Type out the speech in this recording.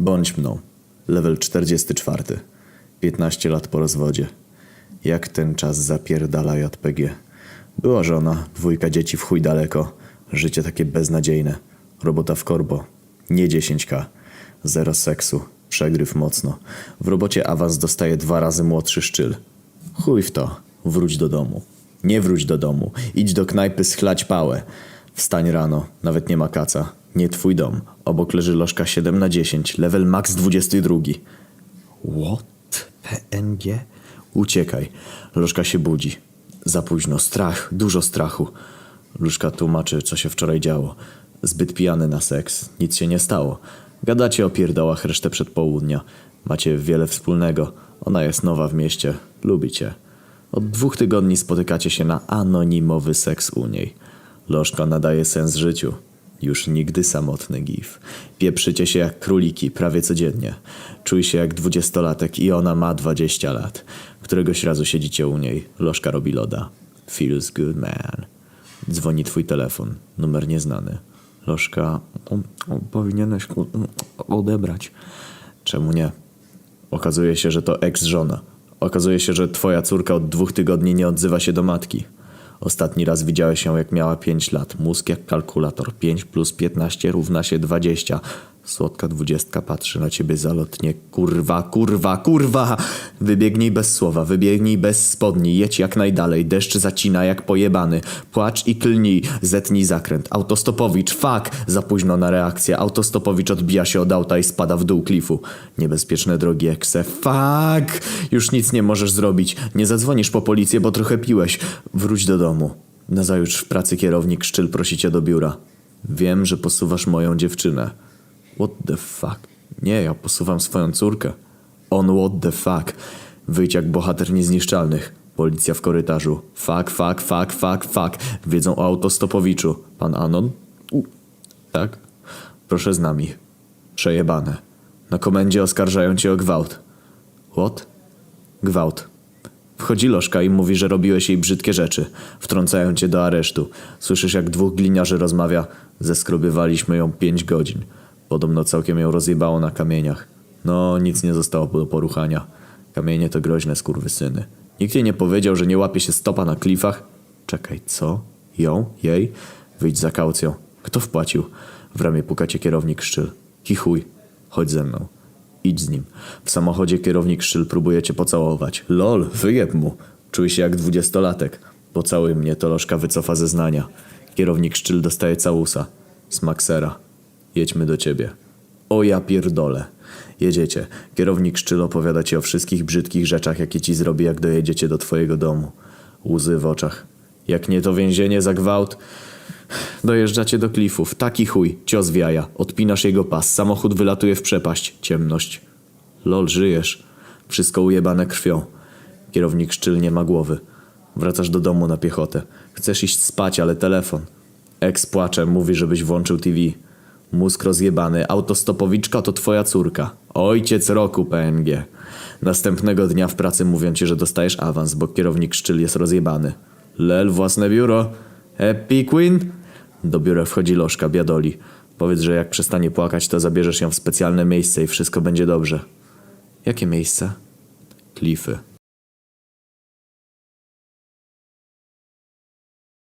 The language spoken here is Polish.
Bądź mną. Level 44. 15 lat po rozwodzie. Jak ten czas zapierdala JPG. Była żona, dwójka dzieci w chuj daleko. Życie takie beznadziejne. Robota w korbo. Nie 10k. Zero seksu. Przegryw mocno. W robocie awans dostaje dwa razy młodszy szczyl. Chuj w to. Wróć do domu. Nie wróć do domu. Idź do knajpy schlać pałę. Wstań rano. Nawet nie ma kaca. Nie twój dom. Obok leży lożka 7 na 10. Level max 22. What? PNG? Uciekaj. Lożka się budzi. Za późno. Strach. Dużo strachu. Luszka tłumaczy, co się wczoraj działo. Zbyt pijany na seks. Nic się nie stało. Gadacie o pierdołach resztę przedpołudnia. Macie wiele wspólnego. Ona jest nowa w mieście. Lubi cię. Od dwóch tygodni spotykacie się na anonimowy seks u niej. Lożka nadaje sens życiu. Już nigdy samotny gif. Pieprzycie się jak króliki prawie codziennie. Czuj się jak dwudziestolatek i ona ma dwadzieścia lat. Któregoś razu siedzicie u niej. Lożka robi loda. Feels good man. Dzwoni twój telefon. Numer nieznany. Lożka... O, o, powinieneś ku- odebrać. Czemu nie? Okazuje się, że to ex-żona. Okazuje się, że twoja córka od dwóch tygodni nie odzywa się do matki. Ostatni raz widziałeś ją jak miała 5 lat. Mózg jak kalkulator. 5 plus 15 równa się 20. Słodka dwudziestka patrzy na ciebie zalotnie. Kurwa, kurwa, kurwa! Wybiegnij bez słowa, wybiegnij bez spodni, jedź jak najdalej. Deszcz zacina jak pojebany. Płacz i klnij, zetnij zakręt. Autostopowicz, fuck! Za późno na reakcję. Autostopowicz odbija się od auta i spada w dół klifu. Niebezpieczne drogi ekse. Fuck! Już nic nie możesz zrobić. Nie zadzwonisz po policję, bo trochę piłeś. Wróć do domu. Nazajutrz w pracy kierownik Szczyl prosi cię do biura. Wiem, że posuwasz moją dziewczynę. What the fuck? Nie, ja posuwam swoją córkę. On what the fuck? Wyjdź jak bohater niezniszczalnych. Policja w korytarzu. Fuck, fuck, fuck, fuck, fuck. Wiedzą o autostopowiczu. Pan Anon? U. Tak? Proszę z nami. Przejebane. Na komendzie oskarżają cię o gwałt. What? Gwałt. Wchodzi lożka i mówi, że robiłeś jej brzydkie rzeczy. Wtrącają cię do aresztu. Słyszysz, jak dwóch gliniarzy rozmawia. Zeskrobywaliśmy ją pięć godzin. Podobno całkiem ją rozjebało na kamieniach. No, nic nie zostało do poruchania. Kamienie to groźne skurwysyny. Nikt jej nie powiedział, że nie łapie się stopa na klifach? Czekaj, co? Ją? Jej? Wyjdź za kaucją. Kto wpłacił? W ramię pukacie kierownik szczyl. Kichuj. Chodź ze mną. Idź z nim. W samochodzie kierownik szczyl próbuje cię pocałować. Lol, wyjeb mu. Czuj się jak dwudziestolatek. Pocałuj mnie, to lożka wycofa zeznania. Kierownik szczyl dostaje całusa. Smak sera. Jedźmy do ciebie. O ja pierdolę. Jedziecie. Kierownik szczyl opowiada ci o wszystkich brzydkich rzeczach, jakie ci zrobi, jak dojedziecie do twojego domu. Łzy w oczach. Jak nie to więzienie za gwałt... Dojeżdżacie do klifów. Taki chuj. Cios w jaja. Odpinasz jego pas. Samochód wylatuje w przepaść. Ciemność. Lol, żyjesz. Wszystko ujebane krwią. Kierownik szczyl nie ma głowy. Wracasz do domu na piechotę. Chcesz iść spać, ale telefon. Ex płacze, mówi, żebyś włączył TV. Mózg rozjebany. Autostopowiczka to twoja córka. Ojciec roku PNG. Następnego dnia w pracy mówią ci, że dostajesz awans, bo kierownik szczyl jest rozjebany. Lel, własne biuro. Happy Queen? Do biura wchodzi lożka, biadoli. Powiedz, że jak przestanie płakać, to zabierzesz ją w specjalne miejsce i wszystko będzie dobrze. Jakie miejsce? Klify.